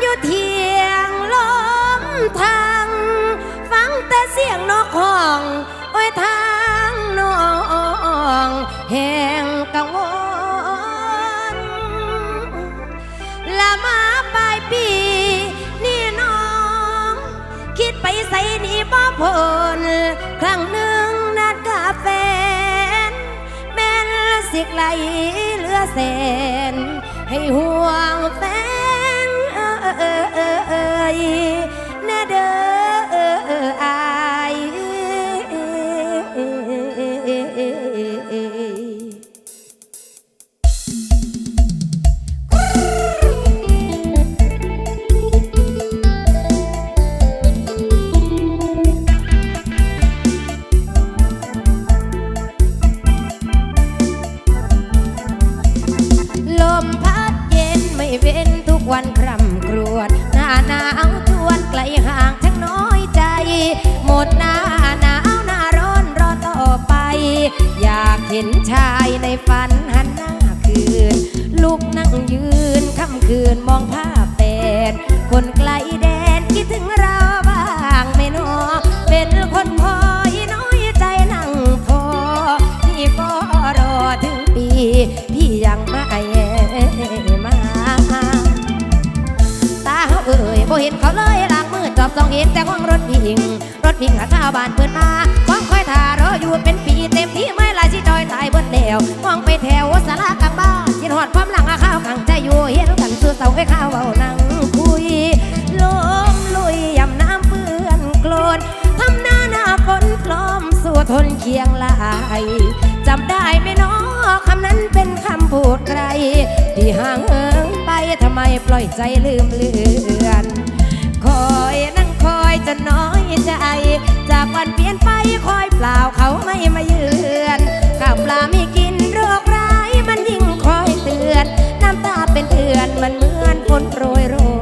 อยู่เทียงลมทาง ฟังแต่เสียงนกห้อง โอ้ยทางน้องแห่งกังวลละมาปลายปี นี่น้อง คิดไปใส่นี่บ่พลครั้งหนึ่งนัดกับแฟนแม่นสิกไหลเหลือแสนให้ห่วงแฟ เออเออเออยแน่เด้ออายลมพัดเย็นไม่เว้นทุกวันคร่ำ วด หน้าหนาวชวนไกลห่างทั้งน้อยใจ หมดหน้าหนาวหน้าร้อนรอต่อไป อยากเห็นชายในฝันหันหน้าคืนลูกนั่งยืนค่ำคืนมองภาพแปดคนไกล สองเห็นแต่ห้องรถพิง รถพิงหาชาวบ้านเปิดมาของคอยทารออยู่เป็นปีเต็มที่ไม่ลายชิจอยตายบิดแล้วมองไปแถวสารากลางบ้านยินหอดความหลังอาข้าวขังใจอยู่เห็นกันสู่เสาให้ข้าวเบานั่งคุยลมลุยยำน้ำเปื้อนโคลนทำหน้าหน้าฝนกลอมสู่ทนเคียงลายจำได้ไหมน้อคำนั้นเป็นคำพูดใคร ที่ห่างเหินไปทำไมปล่อยใจลืมเลือนคอยนั่งค อยจะน้อยใจ จากวันเปลี่ยนไปคอยเปล่าเขาไม่มาเยือนข้าวปลาไม่กินโรคร้ายมันยิ่งคอยเตือน น้ำตาเป็นเถื่อนมันเหมือนฝนโปรยโรย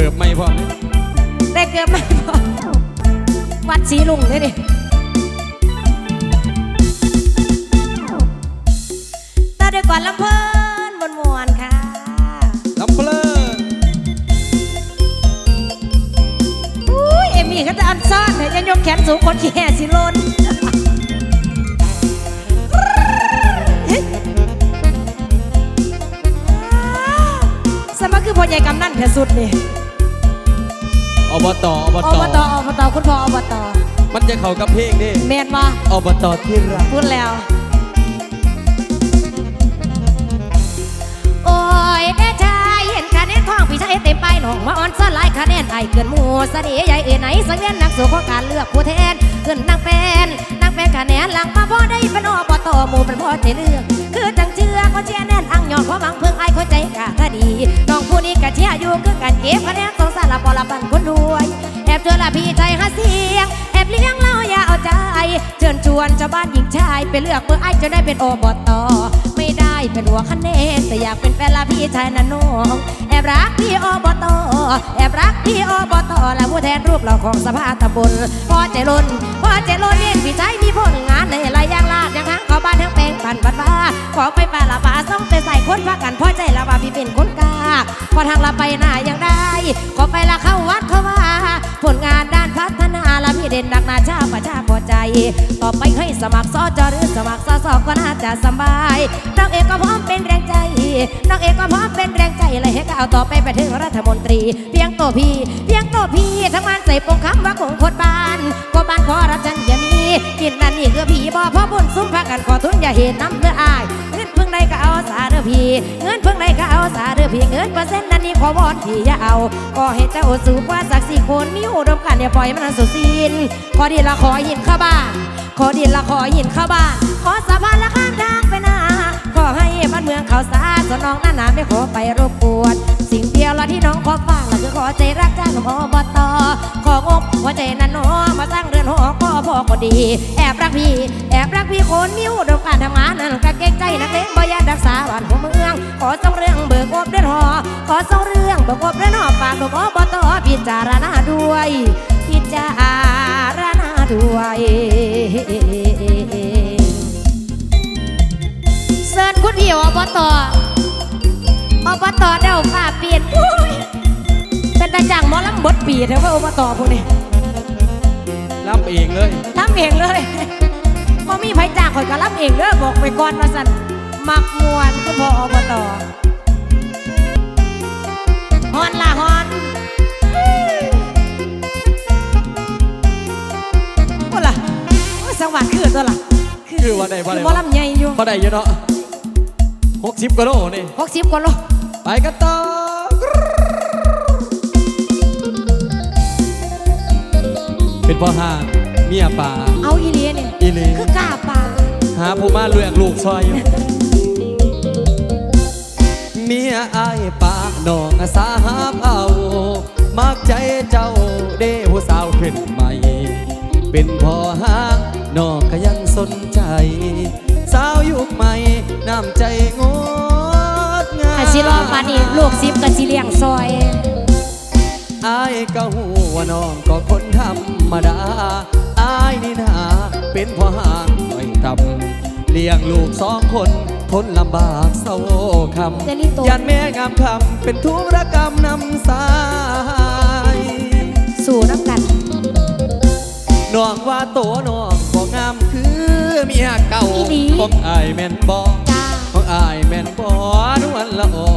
กเกือบไม่พอแต่เกือบไม่พอวัดสีลุงเลยดิต่อด้วยก่อนลำเพลินบนมวนค่ะลำเพลินอุ้ยเอมี่ก็จะอันซ่อนเถอะยังยกแขนสูงคนแห่สิลนสมัครคือพอใหญ่กำนั่นเถอะสุดนี่ อบตอบอตบตอบตคุณพ่ออบตมันจะเข้ากับเพลงดิแมนมาอบตที่รักพูดแล้ว โอ้ยแน่ชายเห็นคะแนนของพี่ชายเต็มไปหนองมาอ่อนซ่อนหลายคะแนนไอเกินหมูเสน่ห์ใหญ่เอ๋ไหนสังเวียนนักสู่ของการเลือกผู้แทนขึ้นนางแฟนนางแฟนคะแนนหลังมาพอได้เป็นอบตหมู่เป็นพ่อใจเลือกคือจังเชื่อก็เชียร์แน่นอังยองเพราะหวังเพิ่งไอเข้าใจกะคดีน้องผู้นี้กะเชียร์อยู่คือกันเก็บคะแนนสงสารละปอละปันคน วนชาวบ้านหญิงชายไปเลือกเบอร์ไอจนได้เป็นอบตไม่ได้เป็นหัวคะแนนแต่อยากเป็นแฟนละพี่ชายนะน้องแอบรักพี่อบตแอบรักพี่อบตและผู้แทนรูปหล่อของสภาตำบลพ่อใจล้นพ่อใจล้นเรียนพี่ชายมีผลงานในอะไรอย่างลาดอย่างทั้งเขาบ้านทั้งแปลงปันบัดว่าขอไปป่าละป่าส่องไปใส่คนพากันพ่อใจละว่าพี่เป็นคนกล้าพอทางละไปหน้ายังได้ขอไปละเข้าวัดเขาว่า ผลงานด้านพัฒ เด่นดักนาชาประชาพอใจ ต่อไปให้สมัครสอจอหรือสมัครสอสอก็น่าจะสบายน้องเอกก็พร้อมเป็นแรงใจน้องเอกก็พร้อมเป็นแรงใจเลยให้ก้าต่อไปไปถึงรัฐมนตรี เพียงตัวพี่ เพียงตัวพี่ทั้งมันใส่ปงคำว่าคงโคตรบานก็บ้านขอรับฉันอย่ามีกินนั่นนี่คือผีบ่พราะบุญซุ้มพากันขอทุนอย่าเห็นน้ำเพื่ออาย อาสาเด้อพี่เงินเพิ่งใดก็เอาสาเรือพี่เงินเปอร์เซ็นต์นั้นนี่ขอวอนพี่อย่าเอาก็ให้เจ้าสูงกว่าสักสี่คนมีอุดมการณ์อย่าปล่อยมันสุดสิ้นขอดีละขอหินเข้าบ้านขอดินละขอหินเข้าบ้านขอสะพานละข้างทางไปหน้าขอให้บ้านเมืองเขาสาส่วนน้องหน้าหนาไม่ขอไปรบกวนสิ่งเดียวละที่น้องขอฟังละคือขอใจรักจ้างของอบตของบหัวใจนั้นน้อมาสร้างเรือนหอก็พอก็ดี แอบรักพี่ แอบรักพี่คนมีอุดมการทำงานนั่น เก่งใจนักเลงบ่ยานรักษาบ้านหัวเมือง ขอส่งเรื่องเบิกอบเรือนหอ ขอส่งเรื่องเบิกอบเรือนหอฝากดอกอบตพิจารณาด้วย พิจารณาด้วยเสิร์ชคุณพี่อบตอบตเดาฝ่าเปลี่ยนอุ้ยเป็นตาจังหมอลำบดปีเถอะว่าอบตพวกนี้รับเองเลยรับเองเลย พอมีไผจ้างข่อยก็รับเองเด้อบอกไปก่อนว่าสันมักมวนคือพออบตฮอนละฮอนโอ้ล่ะโอ้ยสังหวะคือตัวล่ะคือว่าใดว่าคืใดอหมอลำใหญ่อยู่เขาได้เยอะเนาะหกสิบกว่าโลนี่หกสิบกว่าโลไปกันต่อเป็นพ่อห่าง เมียป่าเอาอีเลียเนี่ยอีหลีคือกล้าปลาหาผู้มาเลี้ยงลูกซอยอยู่เมียอายป่าน้องอาสาหาเอามักใจเจ้าเด้ผู้สาวขึ้นใหม่ เป็นพ่อห้างน้องก็ยังสนใจ สาวยุคใหม่น้ำใจงดงามถ้าสิรอปานนี้ลูกสิบกับสิเลี้ยงซอยอายก็หูว่าน้องก็คนธรรมดาอายนี่นาเป็นพ่อห่างหน่อยต่ำเลี้ยงลูกสองคนทนลำบากเศร้าคเจลิโตำยันแม่งามคำเป็นธุรกรรมนำสาย สู่น้ำกันน้องว่าโตน้องบ่งามคือเมียเก่าอีหลีของอายแม่นบ่จ้าของอายแม่นบ่นวลละออ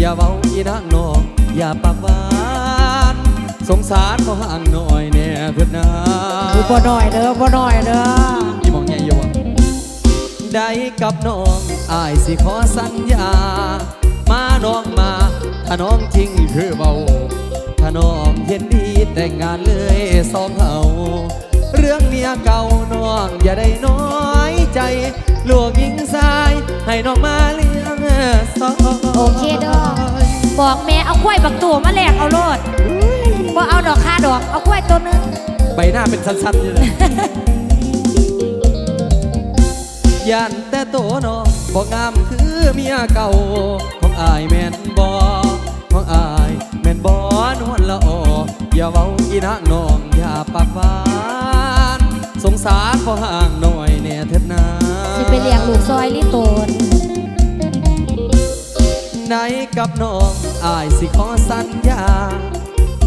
อย่าเว้าอีนางน้องอย่าปากหวาน สงสารเขาห่างหน่อยแน่เถิดนะดูบ่น้อยเด้อบ่น้อยเด้ออีมองใหญ่อยู่บ่ได้กับน้องอายสิขอสัญญา มาน้องมา ถ้าน้องจริงคือเบาถ้าน้องเห็นดีแต่งงานเลยสองเฮาเรื่องเมียเก่าน้องอย่าได้น้อยใจลวกยิงสาย ให้น้องมาเลี้ยงสองโอเคเด้อบอกแม่เอากล้วยบักตัวมาแลกเอาโลด บ่เอาดอกค่าดอก เอากล้วยตัวหนึง ใบหน้าเป็นสั้นๆอยู่เลยยันแต่โตน้องบอกงามคือเมียเก่า ของอายแม่นบอของอายแม่นบอนวลละอออย่าเว้าอีนางน้องอย่าปากหวาน สงสารพอห่างหน่อยแน่เถิดนาสิไปเลี้ยงลูกซอยลิโตนในกับน้องอายสิขอสัญญา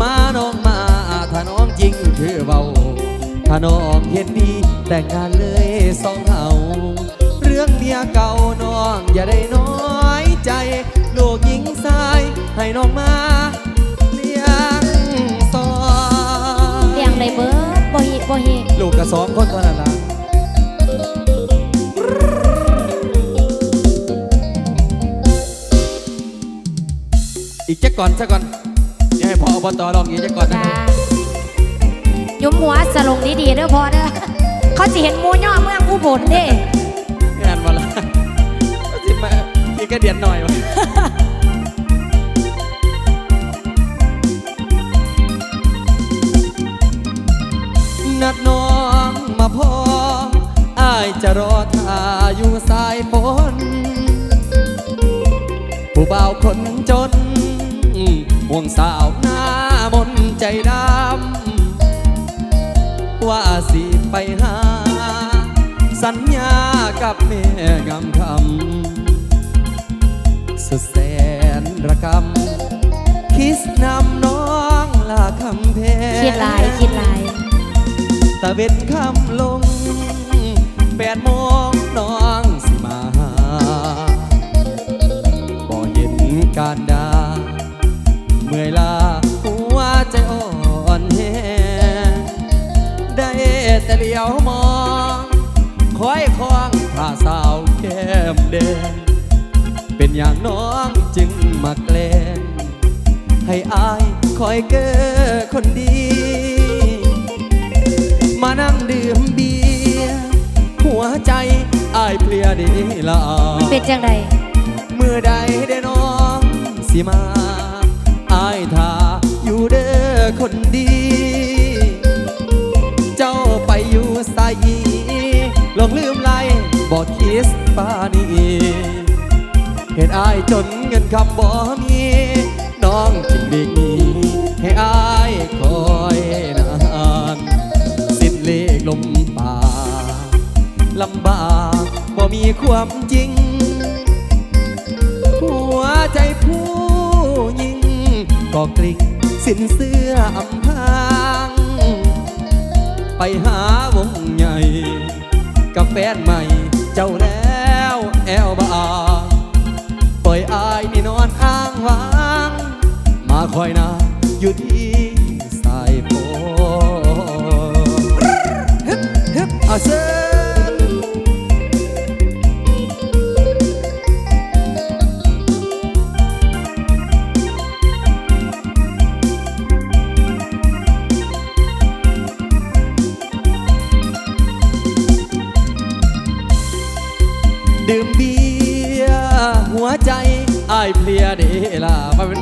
มาน้องมาถ้าน้องจริงคือเบาถ้าน้องเห็นดีแต่งงานเลยสองเฮาเรื่องเมียเก่าน้องอย่าได้น้อยใจ ลูกหญิงชายให้น้องมาเลี้ยงสองเลี้ยงได้เบิดบ่ฮิบ่ฮิลูกกับสองคนตัวนั้นละอีกจะก่อนซะก่อน อย่าให้พออบตลองอีกจะก่อนนะจ้ายุมหัวสลงดีๆเด้อพอเด้อเขาสิเห็นหมูย่อเมืองอุบลเด้งานมาละสิมาอีกกระเดียนหน่อยวะนัดน้องมาพออายจะรอท่าอยู่สายฝนผู้บ่าวคนจน ห่วงสาวหน้ามนใจดำว่าสิไปหา สัญญากับแม่กำคำสุดแสนระกำคิสนำน้องลาคำเพงคิดหลายคิดหลายตะเบ็นคำลง องผ้ากนอย่างน้องจึงมาแกล้งให้อายคอยเก้อคนดี มานั่งดื่มเบียร์หัวใจอายเพลียดีละเป็นจังไดมือใดได้น้องสิมาอายท่าอยู่เด้อคนดี เจ้าไปอยู่ใส่ลงลืมไล่บอกคิสปานี เหตุอายจนเงินคำบ่มี น้องจึงเด็กนี้ให้อายคอยนานสิ้นเลขลมป่าลำบากบ่มีความจริง หัวใจผู้หญิงก็กลิ้งสินเสื้ออำพรางไปหาวงใหญ่กับแฟนใหม่เจ้าแล้วแอลบา อยอายนี่นอนอ้างว้าง มาคอยนาอยู่ที่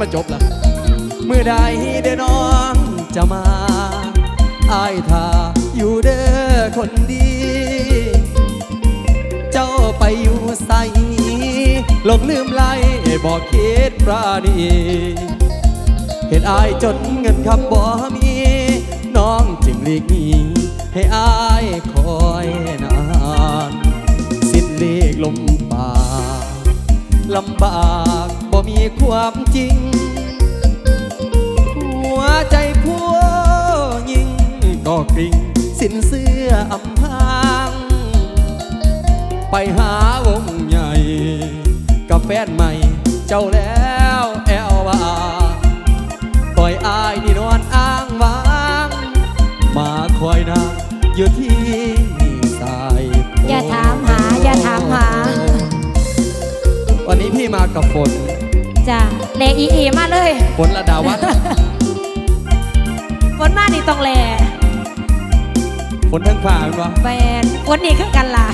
มาเป็นมาจบล่ะเมื่อใดเดน้องจะมาอายท่าอยู่เด้อคนดี เจ้าไปอยู่ใส่หลงลืมไล่บอกคิดปราณีเห็นอายจนเงินคำบ่มี น้องจึงหลีกหนีให้อายคอยนานสิ้นเลขลมป่าลำบาก มีความจริง หัวใจผู้หญิงก็กริ่งสิ้นเสื้ออำพรางไปหาวงใหญ่กับแฟนใหม่เจ้าแล้วแอลว่าปล่อยอายนี่นอนอ้างว้าง มาคอยนางอยู่ที่สายโพอย่าถามหา อย่าถามหา วันนี้พี่มากับฝน จ้ะเลอีอีมาเลยฝนระดาวัฒน์ฝนมานี่ต้องแลฝนทั้งฝ่าเป็นวะแฟนฝนนี่คือกันล่ะ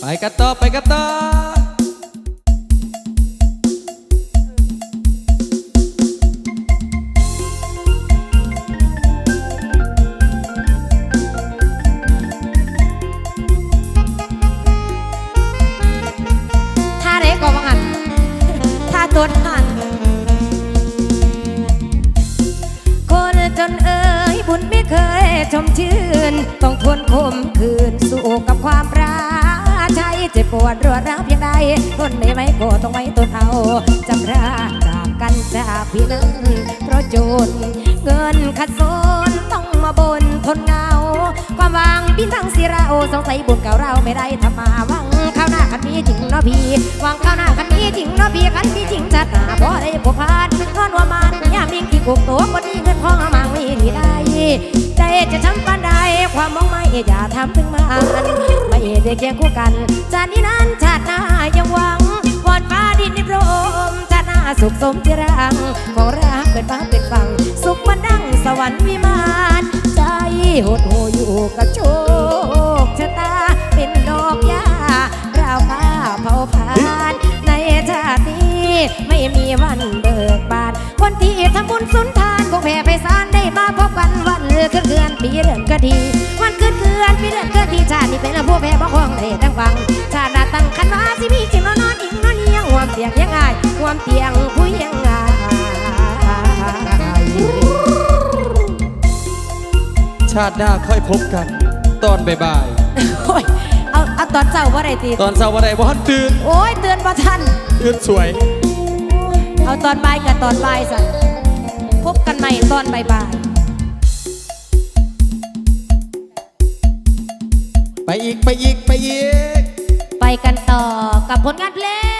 ไปกันต่อไปกันต่อ วดรวดร้าวเพียงใดทนไม่ไหวก็ต้องไว้ตนเอาจำราจากกันจากพี่นั้นเพราะจนเงินขัดสนต้องมาบนทนเงา ความวังบินทางสิราสงสัยบุญเก่าเราไม่ได้ทำมาวังข้าวหน้าคันนี้จริงเนาะพี่วังข้าวหน้าคันนี้จริงเนาะพี่คันนี้จริงจัดหนาบ่ได้ผูกพันนอนว่ามันยามยิ่งที่กุกตัวคนนี้เงินทองเอมังมีที่ได้ ใจจะช้ำปานใดความมองไม่อย่าทำถึงมันไม่ได้เคียงคู่กันชาตินี้นั้นชาติหน้ายังหวังวอนฟ้าดินนิพรมชาติหน้าสุขสมที่รังของรักเป็นฟ้าเป็นฟัง สุขมันดังสวรรค์วิมานใจหดหู เลือเดือนปีเดือนก็ดี วันเกิดเดือนปีเดือนก็ดีชาตินี้เป็นผู้แพ้บ่ห้องได้ดังฟังชาติหน้าตั้งคันว่าสิมีจริงนอนนอนอิงนอนเอียงหวมเตียงยังไงหวมเตียงผู้ยังไงชาติหน้าค่อยพบกัน ตอนบ่ายโอ้ยเอาเอาตอนเจ้าว่าไรตีๆตอนเช้าวันใดบ่ทันตื่นโอ้ยเตือนบ่ทัน ตื่นสวย เอาตอนบ่ายกับตอนบ่ายสันพบกันใหม่ตอนบ่ายบ่าย ไปอีกไปอีกไปอีก ไปกันต่อกับผลงานเพลง